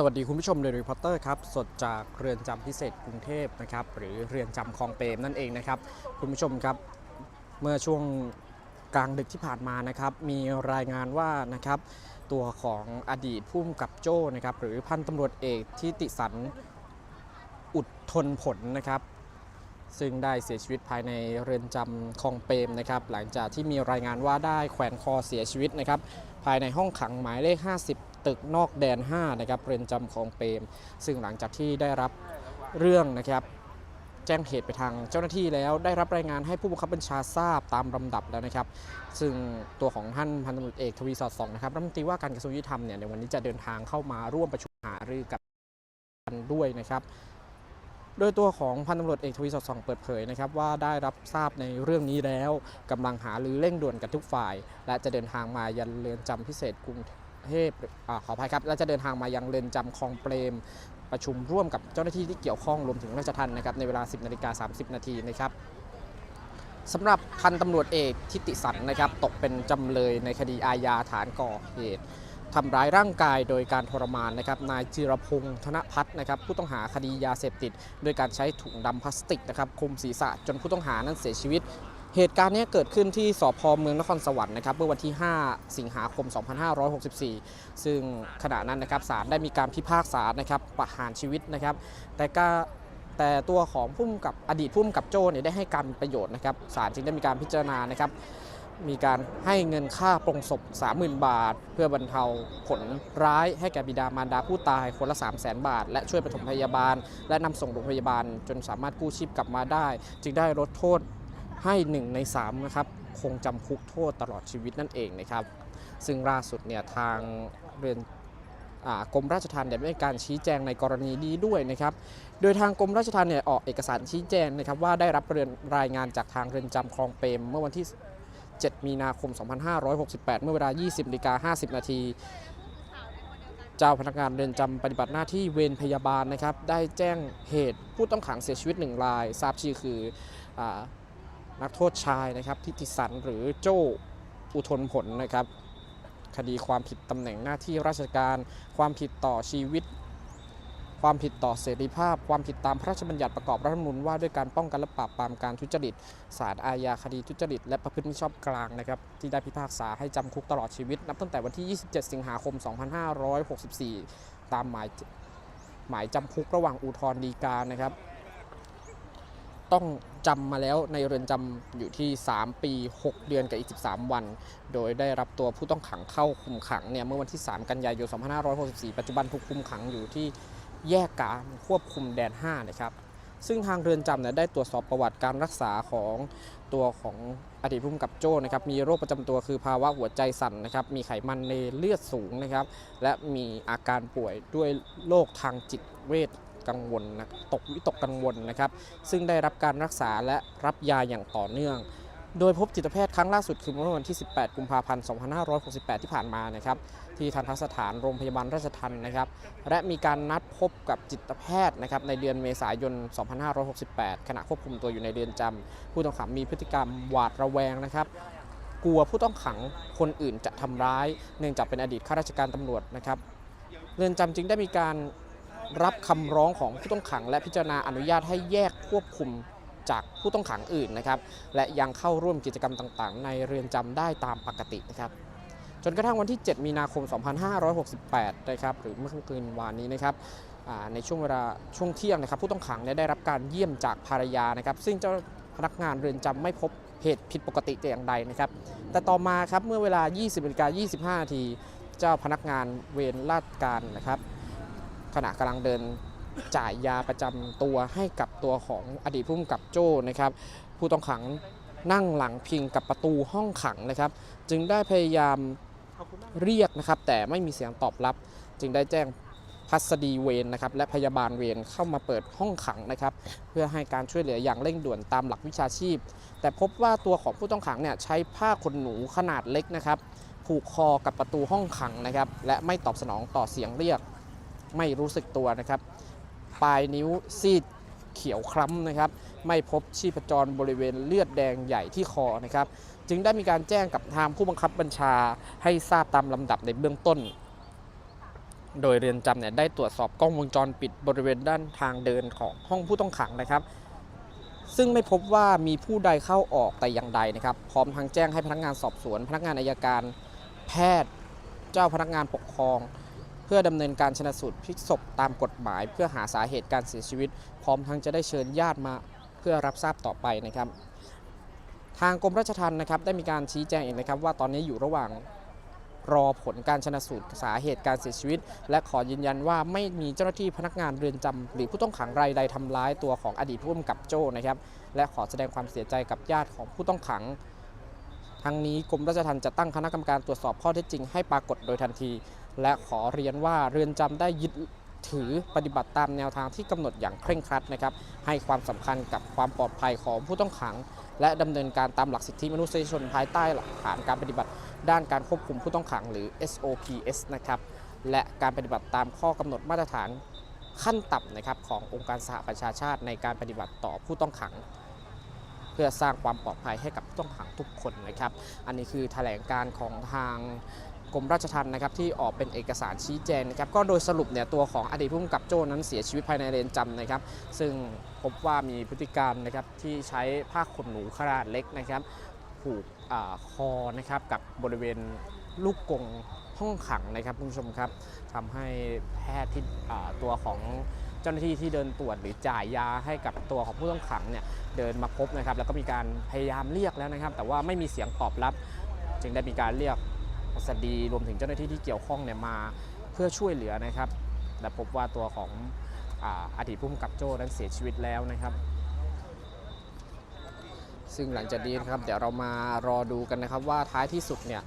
สวัสดีคุณผู้ชมเดลิพอตเตอร์ครับสดจากเรือนจำพิเศษกรุงเทพนะครับหรือเรือนจำคลองเปรมนั่นเองนะครับคุณผู้ชมครับเมื่อช่วงกลางดึกที่ผ่านมานะครับมีรายงานว่านะครับตัวของอดีตผู้กำกับโจ้นะครับหรือพันตำรวจเอกที่ติสันอุดทนผลนะครับซึ่งได้เสียชีวิตภายในเรือนจำคลองเปรมนะครับหลังจากที่มีรายงานว่าได้แขวนคอเสียชีวิตนะครับภายในห้องขังหมายเลข 50 ตึกนอกแดน 5 นะครับเรือนจำคลองเปรม ซึ่งหลังจากที่ได้รับเรื่องนะครับแจ้งเหตุไปทางเจ้าหน้าที่แล้วได้รับรายงานให้ผู้บังคับบัญชาทราบตามลำดับแล้วนะครับ ซึ่งตัวของท่านพันตำรวจเอกทวีสอดส่องนะครับรัฐมนตรีว่าการกระทรวงยุติธรรมเนี่ยในวันนี้จะเดินทางเข้ามาร่วมประชุมหารือกับกันด้วยนะครับ โดยตัวของพันตำรวจเอกทวีสอดส่องเปิดเผยนะครับว่าได้รับทราบในเรื่องนี้แล้วกำลังหารือเร่งด่วนกับทุกฝ่าย และจะเดินทางมายังเรือนจำพิเศษกรุง เทพอาขออภัยครับ และจะเดินทางมายังเรือนจำคลองเปรม ประชุมร่วมกับเจ้าหน้าที่ที่เกี่ยวข้องรวมถึงราชทัณฑ์นะครับในเวลา 10นาฬิกา30 นาทีนะครับสำหรับพันตำรวจเอกทิติสันนะครับตกเป็นจำเลยในคดีอาญาฐานก่อเหตุทำร้ายร่างกายโดยการทรมานนะครับนายจิรพงษ์ธนพัฒน์นะครับผู้ต้องหาคดียาเสพติด โดยการใช้ถุงดำพลาสติกนะครับคลุมศีรษะจนผู้ต้องหานั้นเสียชีวิต เหตุการณ์นี้เกิดขึ้นที่สพเมืองนครสวรรค์นะครับเมื่อวันที่ 5 สิงหาคม 2564 ซึ่งขณะนั้นนะครับศาลได้มีการพิพากษานะครับประหารชีวิตนะครับ แต่ก็แต่ตัวของผู้กำกับอดีตผู้กำกับโจ้เนี่ยได้ให้การประโยชน์นะครับศาลจึงได้มีการพิจารณานะครับ มีการให้เงินค่าปรงศพ 30,000 บาท เพื่อบรรเทาผลร้ายให้แก่บิดามารดาผู้ตายคนละ 3 0 0 0 0 0บาท และช่วยปฐมพยาบาล และนำส่งโรงพยาบาลจนสามารถกู้ชีพกลับมาได้ จึงได้ลดโทษ ให้ 1 ใน 3 นะครับ คงจำคุกโทษตลอดชีวิตนั่นเองนะครับ ซึ่งล่าสุดเนี่ยทางเรือนกรมราชทัณฑ์ได้มีการชี้แจงในกรณีนี้ด้วยนะครับ โดยทางกรมราชทัณฑ์เนี่ยออกเอกสารชี้แจงนะครับว่าได้รับเรือนรายงานจากทางเรือนจำคลองเปรมเมื่อวันที่ 7 มีนาคม 2568 เมื่อเวลา 20นาฬิกา50 นาทีเจ้าพนักงานเรือนจำปฏิบัติหน้าที่เวรพยาบาลนะครับ ได้แจ้งเหตุผู้ต้องขังเสียชีวิตหนึ่งราย ทราบชื่อคืออ นักโทษชายนะครับทิติสันหรือโจ้อุทนผลนะครับ คดีความผิดตำแหน่งหน้าที่ราชการ ความผิดต่อชีวิต ความผิดต่อเสรีภาพ ความผิดตามพระราชบัญญัติประกอบรัฐธรรมนูญว่าด้วยการป้องกันและปราบปรามการทุจริตศาลอาญาคดีทุจริต และประพฤติมิชอบกลางนะครับ ที่ได้พิพากษาให้จำคุกตลอดชีวิต นับตั้งแต่วันที่ 27 สิงหาคม 2564 ตามหมายหมายจำคุกระหว่างอุทธรณ์ฎีกานะครับ ต้องจำมาแล้วในเรือนจำอยู่ที่ 3 ปี 6 เดือนกับอีก 13 วัน โดยได้รับตัวผู้ต้องขังเข้าคุมขังเนี่ยเมื่อวันที่ 3 กันยายน 2564 ปัจจุบันถูกคุมขังอยู่ที่แยกการควบคุมแดน 5 นะครับ ซึ่งทางเรือนจำเนี่ยได้ตรวจสอบประวัติการรักษาของตัวของอดีตผู้กำกับโจ้นะครับ มีโรคประจำตัวคือภาวะหัวใจสั่นนะครับ มีไขมันในเลือดสูงนะครับ และมีอาการป่วยด้วยโรคทางจิตเวช กังวลนะตกวิตกกังวลนะครับ ซึ่งได้รับการรักษาและรับยาอย่างต่อเนื่อง โดยพบจิตแพทย์ครั้งล่าสุดคือเมื่อวันที่ 18 กุมภาพันธ์ 2568 ที่ผ่านมานะครับ ที่ทันทสถานโรงพยาบาลราชทันนะครับ และมีการนัดพบกับจิตแพทย์นะครับในเดือนเมษายน 2568 ขณะควบคุมตัวอยู่ในเรือนจำผู้ต้องขังมีพฤติกรรมหวาดระแวงนะครับกลัวผู้ต้องขังคนอื่นจะทำร้าย เนื่องจากเป็นอดีตข้าราชการตำรวจนะครับเรือนจำจึงได้มีการ รับคำร้องของผู้ต้องขัง และพิจารณาอนุญาตให้แยกควบคุมจากผู้ต้องขังอื่นนะครับและยังเข้าร่วมกิจกรรมต่างๆ ในเรือนจำได้ตามปกตินะครับจนกระทั่งวันที่ 7 มีนาคม 2568 นะครับหรือเมื่อคืนวานนี้นะครับในช่วงเวลาช่วงเที่ยงนะครับ ผู้ต้องขังได้รับการเยี่ยมจากภรรยานะครับ ซึ่งเจ้าพนักงานเรือนจำไม่พบเหตุผิดปกติแต่อย่างใดนะครับ แต่ต่อมาครับเมื่อเวลา 20นาฬิกา25นาทีเจ้าพนักงานเวรราชการนะครับ ขณะกำลังเดินจ่ายยาประจำตัวให้กับตัวของอดีตผู้กำกับโจ้นะครับ ผู้ต้องขังนั่งหลังพิงกับประตูห้องขังนะครับ จึงได้พยายามเรียกนะครับ แต่ไม่มีเสียงตอบรับ จึงได้แจ้งพัสดีเวรนะครับ และพยาบาลเวรเข้ามาเปิดห้องขังนะครับ เพื่อให้การช่วยเหลืออย่างเร่งด่วนตามหลักวิชาชีพ แต่พบว่าตัวของผู้ต้องขังเนี่ยใช้ผ้าขนหนูขนาดเล็กนะครับผูกคอกับประตูห้องขังนะครับ และไม่ตอบสนองต่อเสียงเรียก ไม่รู้สึกตัวนะครับ ปลายนิ้วซีดเขียวคล้ำนะครับ ไม่พบชีพจรบริเวณเลือดแดงใหญ่ที่คอนะครับ จึงได้มีการแจ้งกับทางผู้บังคับบัญชาให้ทราบตามลำดับในเบื้องต้น โดยเรือนจำเนี่ยได้ตรวจสอบกล้องวงจรปิดบริเวณด้านทางเดินของห้องผู้ต้องขังนะครับ ซึ่งไม่พบว่ามีผู้ใดเข้าออกแต่อย่างใดนะครับ พร้อมทั้งแจ้งให้พนักงานสอบสวน พนักงานอายการ แพทย์ เจ้าพนักงานปกครอง เพื่อดำเนินการชนะสูตรพลิกศพตามกฎหมาย เพื่อหาสาเหตุการเสียชีวิต พร้อมทั้งจะได้เชิญญาติมาเพื่อรับทราบต่อไปนะครับ ทางกรมราชทัณฑ์นะครับได้มีการชี้แจงอีกนะครับ ว่าตอนนี้อยู่ระหว่างรอผลการชนะสูตรสาเหตุการเสียชีวิต และขอยืนยันว่าไม่มีเจ้าหน้าที่พนักงานเรือนจำหรือผู้ต้องขังรายใดทำร้ายตัวของอดีตผู้กำกับโจ้นะครับ และขอแสดงความเสียใจกับญาติของผู้ต้องขัง ทั้งนี้กรมราชทัณฑ์จะตั้งคณะกรรมการตรวจสอบข้อเท็จจริงให้ปรากฏโดยทันที และขอเรียนว่าเรือนจำได้ยึดถือปฏิบัติตามแนวทางที่กำหนดอย่างเคร่งครัดนะครับให้ความสำคัญกับความปลอดภัยของผู้ต้องขัง และดำเนินการตามหลักสิทธิมนุษยชนภายใต้หลักฐานการปฏิบัติ ด้านการควบคุมผู้ต้องขังหรือ SOPS นะครับและการปฏิบัติตามข้อกำหนดมาตรฐานขั้นต่ำนะครับขององค์การสหประชาชาติในการปฏิบัติต่อผู้ต้องขัง เพื่อสร้างความปลอดภัยให้กับผู้ต้องขังทุกคนนะครับ อันนี้คือแถลงการของทาง กรมราชทัณฑ์นะครับที่ออกเป็นเอกสารชี้แจงนะครับก็โดยสรุปเนี่ยตัวของอดีตผู้กำกับโจ้นั้นเสียชีวิตภายในเรือนจำนะครับ ซึ่งพบว่ามีพฤติกรรมนะครับที่ใช้ผ้าขนหนูขนาดเล็กนะครับผูกอคอนะครับกับบริเวณลูกกงห้องขังนะครับคุณผู้ชมครับทำให้แพทย์ที่ตัวของเจ้าหน้าที่ที่เดินตรวจหรือจ่ายยาให้กับตัวของผู้ต้องขังเนี่ยเดินมาพบนะครับ แล้วก็มีการพยายามเรียกแล้วนะครับ แต่ว่าไม่มีเสียงตอบรับ จึงได้มีการเรียก สดีรวมถึงเจ้าหน้าที่ที่เกี่ยวข้องเนี่ยมาเพื่อช่วยเหลือนะครับและพบว่าตัวของออดีตผู้กำกับโจ้นั้นเสียชีวิตแล้วนะครับ ซึ่งหลังจากนี้นะครับเดี๋ยวเรามารอดูกันนะครับ ว่าท้ายที่สุดเนี่ย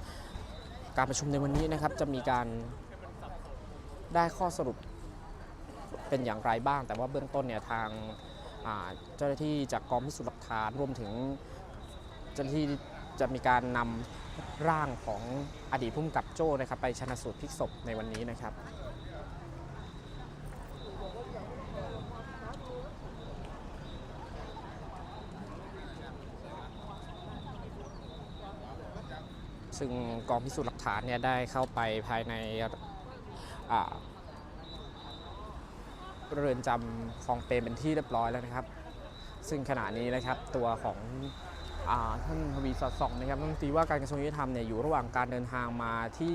การประชุมในวันนี้นะครับจะมีการได้ข้อสรุปเป็นอย่างไรบ้าง แต่ว่าเบื้องต้นเนี่ยทางเจ้าหน้าที่จากกองพิสูจน์หลักฐานรวมถึงเจ้าหน้าที่ จะมีการนำร่างของอดีตผู้กำกับโจ้นะครับไปชนะสูตรพลิกศพในวันนี้นะครับซึ่งกองพิสูจน์หลักฐานเนี่ยได้เข้าไปภายในเรือนจำคลองเปรมเป็นที่เรียบร้อยแล้วนะครับ ซึ่งขณะนี้นะครับตัวของ ท่านทวีสอดส่องนะครับรัฐมนตรีว่าการกระทรวงยุติธรรมเนี่ยอยู่ระหว่างการเดินทางมาที่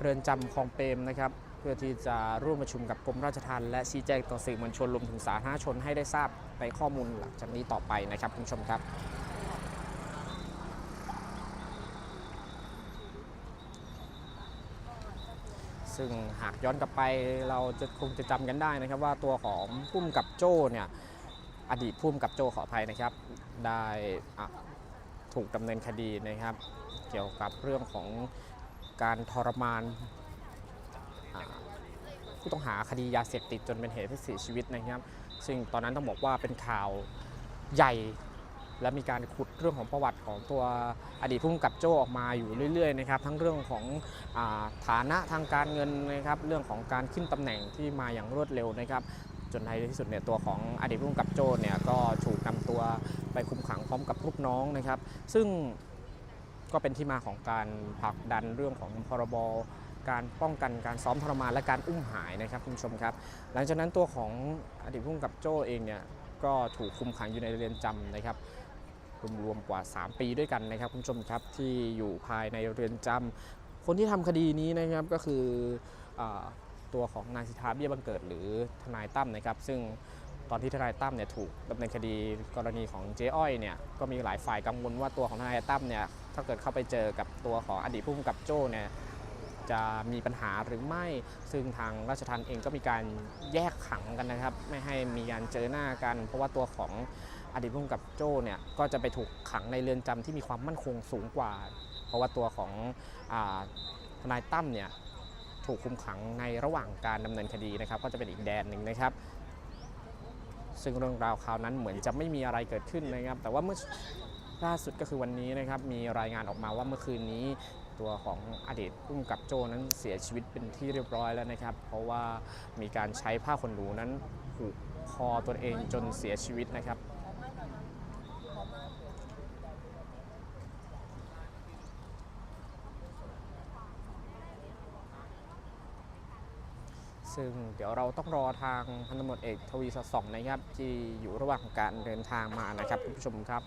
เรือนจำคลองเปรมนะครับเพื่อที่จะร่วมประชุมกับกรมราชทัณฑ์และชี้แจงต่อสื่อมวลชนรวมถึงสาธารณชนให้ได้ทราบในข้อมูลหลังจากนี้ต่อไปนะครับคุณผู้ชมครับซึ่งหากย้อนกลับไปเราจะคงจะจำกันได้นะครับ ว่าตัวของพุ่มกับโจ้เนี่ยอดีตพุ่มกับโจ้ขออภัยนะครับ ได้อะ ถูกดำเนินคดีนะครับ เกี่ยวกับเรื่องของการทรมานผู้ต้องหาคดียาเสพติดจนเป็นเหตุให้เสียชีวิตนะครับ ซึ่งตอนนั้นต้องบอกว่าเป็นข่าวใหญ่ และมีการขุดเรื่องของประวัติของตัวอดีตผู้กำกับโจ้ออกมาอยู่เรื่อยๆนะครับ ทั้งเรื่องของอฐานะทางการเงินนะครับ เรื่องของการขึ้นตำแหน่งที่มาอย่างรวดเร็วนะครับ จนในที่สุดเนี่ยตัวของอดีตผู้กำกับโจ้เนี่ยก็ถูกนำตัวไปคุมขังพร้อมกับลูกน้องนะครับ ซึ่งก็เป็นที่มาของการผลักดันเรื่องของพรบการป้องกันการซ้อมทรมานและการอุ้มหายนะครับคุณผู้ชมครับ หลังจากนั้นตัวของอดีตผู้กำกับโจ้เองเนี่ยก็ถูกคุมขังอยู่ในเรือนจำนะครับรวมๆกว่า 3 ปีด้วยกันนะครับคุณผู้ชมครับที่อยู่ภายในเรือนจำคนที่ทำคดีนี้นะครับก็คืออ ตัวของนายสิทธาเบี้ยบังเกิดหรือทนายตั้มนะครับ ซึ่งตอนที่ทนายตั้มเนี่ยถูกดำเนินคดีกรณีของเจ๊อ้อยเนี่ยก็มีหลายฝ่ายกังวลว่าตัวของทนายตั้มเนี่ยถ้าเกิดเข้าไปเจอกับตัวของอดีตผู้กำกับโจ้เนี่ยจะมีปัญหาหรือไม่ ซึ่งทางราชทัณฑ์เองก็มีการแยกขังกันนะครับ ไม่ให้มีการเจอหน้ากัน เพราะว่าตัวของอดีตผู้กำกับโจ้เนี่ยก็จะไปถูกขังในเรือนจำที่มีความมั่นคงสูงกว่า เพราะว่าตัวของอทนายตั้มเนี่ย ถูกคุมขังในระหว่างการดำเนินคดีนะครับ ก็จะเป็นอีกแดนหนึ่งนะครับ ซึ่งเรื่องราวคราวนั้นเหมือนจะไม่มีอะไรเกิดขึ้นนะครับ แต่ว่าเมื่อล่าสุดก็คือวันนี้นะครับ มีรายงานออกมาว่าเมื่อคืนนี้ตัวของอดีตผู้กำกับโจ้นั้นเสียชีวิตเป็นที่เรียบร้อยแล้วนะครับ เพราะว่ามีการใช้ผ้าขนหนูนั้นผูกคอตัวเองจนเสียชีวิตนะครับ ซึ่งเดี๋ยวเราต้องรอทางพันตำรวจเอกทวีสอดส่องนะครับที่อยู่ระหว่างการเดินทางมานะครับคุณผู้ชมครับ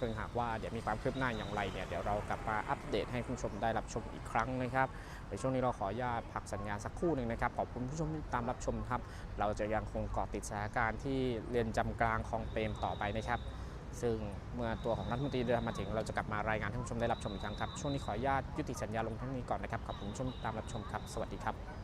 ซึ่งหากว่าเดี๋ยวมีความคืบหน้าอย่างไรเนี่ยเดี๋ยวเรากลับมาอัปเดตให้คุณผู้ชมได้รับชมอีกครั้งนะครับในช่วงนี้เราขออนุญาตพักสัญญาณสักครู่หนึ่งนะครับขอบคุณผู้ชมที่ตามรับชมครับ เราจะยังคงเกาะติดสถานการณ์ที่เรือนจำกลางคลองเปรมต่อไปนะครับ ซึ่งเมื่อตัวของรัฐมนตรีเดินทางมาถึงเราจะกลับมารายงานท่านผู้ชมได้รับชมอีกครั้งครับ ช่วงนี้ขออนุญาตยุติสัญญาลงเท่านี้ก่อนนะครับ ขอบคุณผู้ชมตามรับชมครับ สวัสดีครับ